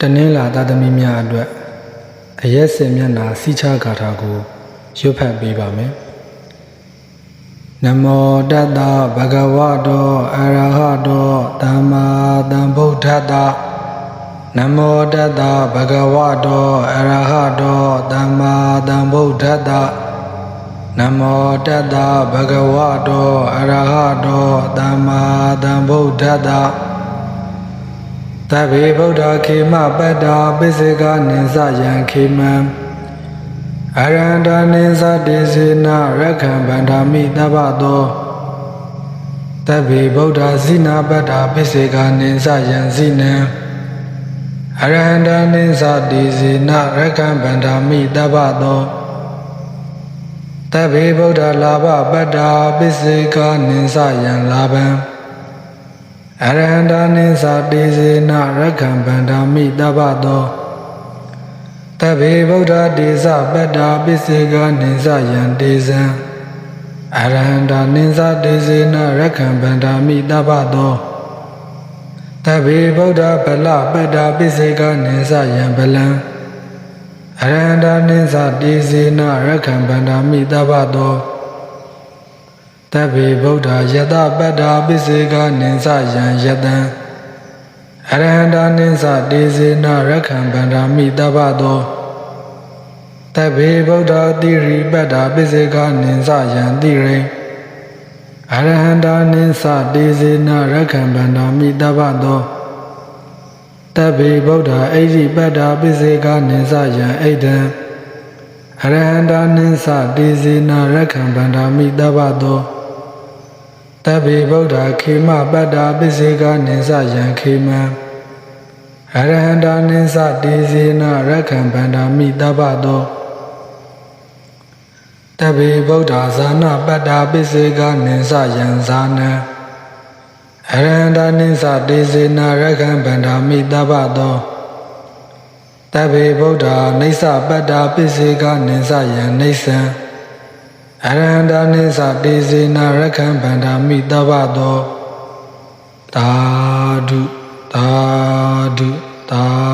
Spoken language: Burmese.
တနင်္လာသားသမီးများအတွက်အရက်စင်မျက်နာစီချဂါထာကိုရွတ်ဖတ်ပေးပါမယ်နမောတတ္တဗဂဝတောအရဟတောသမ္မာသမ္ဗုဒ္ဓတ္တနမောတတ္တဗဂဝတောအရဟတောသမ္မာသမ္ဗုဒ္ဓတ္တနမောတတ္တဗဂဝတောအရဟတောသမ္မာသမ္ဗုဒ္ဓတ္တ သဗ္ဗေဗုဒ္ဓခေမပတ္တာပိစေကနိသယံခေမံအရန္တနိသတေစေနရခံဗန္ဓာမိတပ္ပသောသဗ္ဗေဗုဒ္ဓဇိနာပတ္တာပိစေကနိသယံဇိနံအရဟန္တနိသတေစေနရခံဗန္ဓာမိတပ္ပသောသဗ္ဗေဗုဒ္ဓလာဘပတ္တာပိစေကနိသယံလာဘံ အရဟန္တာနိသတေစေနရခံဗန္ဓာမိတပ္ပသောတဗ္ဗေဗုဒ္ဓတေဇပတ္တာပိစေကနိသယံတေဇံအရဟန္တာနိသတေစေနရခံဗန္ဓာမိတပ္ပသောတဗ္ဗေဗုဒ္ဓဗလပတ္တာပိစေကနိသယံဗလံအရဟန္တာနိသတေစေနရခံဗန္ဓာမိတပ္ပသော တဗ္ဗေဗုဒ္ဓယတပတ္တာပိစေကနိသယံယတံအရဟန္တာနိသတေစေနရခံဗန္ဓာမိတပ္ပသောတဗ္ဗေဗုဒ္ဓတိရိပတ္တာပိစေကနိသယံတိရိအရဟန္တာနိသတေစေနရခံဗန္ဓာမိတပ္ပသောတဗ္ဗေဗုဒ္ဓအိရိပတ္တာပိစေကနိသယံအိဒံအရဟန္တာနိသတေစေနရခံဗန္ဓာမိတပ္ပသော တဗ္ဗေဗုဒ္ဓခေမပတ္တာပိစေကနိသယံခေမံအရဟန္တာနိသတေစေနရခံဗန္ဓာမိတပ္ပသောတဗ္ဗေဗုဒ္ဓဇာနာပတ္တာပိစေကနိသယံဇာနံအရဟန္တာနိသတေစေနရခံဗန္ဓာမိတပ္ပသောတဗ္ဗေဗုဒ္ဓနိစ္စပတ္တာပိစေကနိသယံနိစ္စံ အရဟန္တာနိသတေစေနရခံဗန္ဓာမိတပ္ပသောသာဓုသာဓုသာဓု